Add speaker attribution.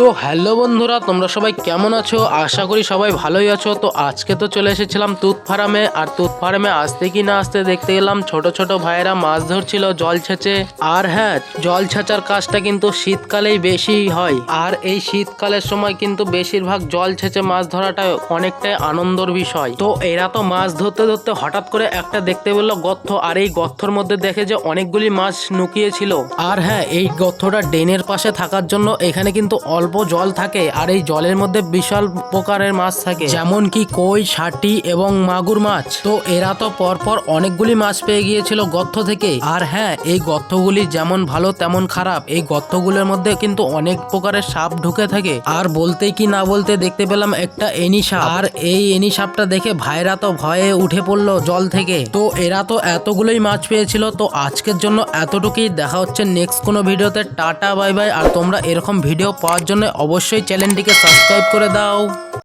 Speaker 1: তো হ্যালো বন্ধুরা, তোমরা সবাই কেমন আছো? আশা করি সবাই ভালোই আছো। তো আজকে তো চলে এসেছিলাম তুত ফার্মে, আর তুত ফার্মে আসতে কি না আসতে দেখতে গেলাম ছোট ছোট ভাইয়েরা মাছ ধরছিল, জল ছেঁচে। আর হ্যাঁ জল ছেঁচার কাজটা কিন্তু শীতকালেই বেশি হয়। আর এই শীতকালের সময় কিন্তু বেশিরভাগ জল ছেঁচে মাছ ধরাটা অনেকটাই আনন্দর বিষয়। তো এরা তো মাছ ধরতে ধরতে হঠাৎ করে একটা দেখতে পেল গর্ত, আর এই গর্তর মধ্যে দেখে যে অনেকগুলি মাছ নুকিয়ে ছিল আর হ্যাঁ এই গর্তটা ড্রেনের পাশে থাকার জন্য এখানে কিন্তু অল্প জল থাকে আর এই জলের মধ্যে বিশাল প্রকারের মাছ থাকে। যেমন কি কই ছাটি এবং মাগুর মাছ। তো এরা তো পরপর অনেকগুলি মাছ পেয়ে গিয়েছিল গর্ত থেকে। আর হ্যাঁ এই গর্তগুলি যেমন ভালো তেমন খারাপ। এই গর্তগুলোর মধ্যে কিন্তু অনেক প্রকারের সাপ ঢুকে থাকে। আর বলতে কি না বলতে দেখতে পেলাম একটা এনি সাপ। আর এই এনি সাপটা দেখে ভাইরা তো ভয়ে উঠে পড়ল জল থেকে। তো এরা তো এতগুলোই মাছ পেয়েছিল। তো আজকের জন্য এতটুকুই। দেখা হচ্ছে নেক্সট কোনো ভিডিওতে। Tata, bye bye. আর তোমরা এরকম ভিডিও পাওয়ার জন্য অবশ্যই চ্যানেলটিকে সাবস্ক্রাইব করে দাও।